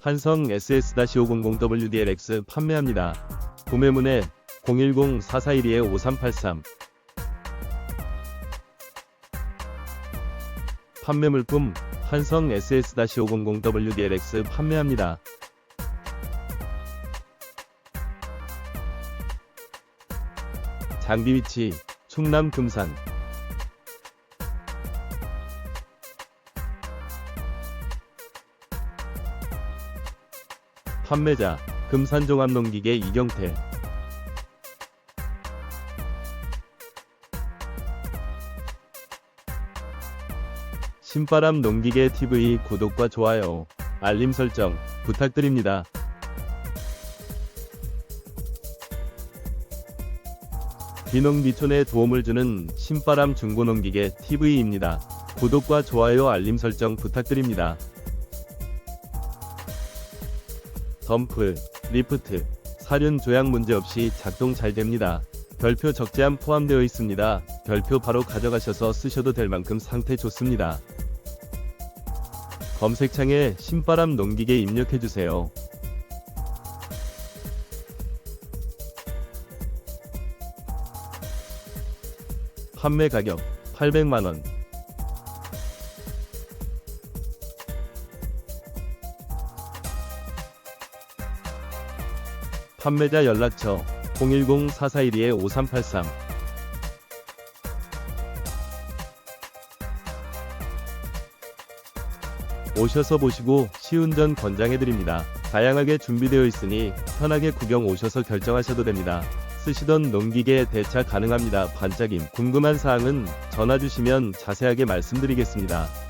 한성 SS-500WDLX 판매합니다. 구매문의 010-4412-5383 판매 물품 한성 SS-500WDLX 판매합니다. 장비 위치 충남 금산 판매자 금산종합농기계 이경태 신바람 농기계 TV 구독과 좋아요, 알림 설정 부탁드립니다. 비농비촌에 도움을 주는 신바람 중고농기계 TV입니다. 구독과 좋아요 알림 설정 부탁드립니다. 덤프, 리프트, 사륜 조향 문제 없이 작동 잘 됩니다. 별표 적재함 포함되어 있습니다. 별표 바로 가져가셔서 쓰셔도 될 만큼 상태 좋습니다. 검색창에 신바람 농기계 입력해주세요. 판매 가격 800만원 판매자 연락처 010-4412-5383 오셔서 보시고 시운전 권장해드립니다. 다양하게 준비되어 있으니 편하게 구경 오셔서 결정하셔도 됩니다. 쓰시던 농기계 대차 가능합니다. 반짝임 궁금한 사항은 전화 주시면 자세하게 말씀드리겠습니다.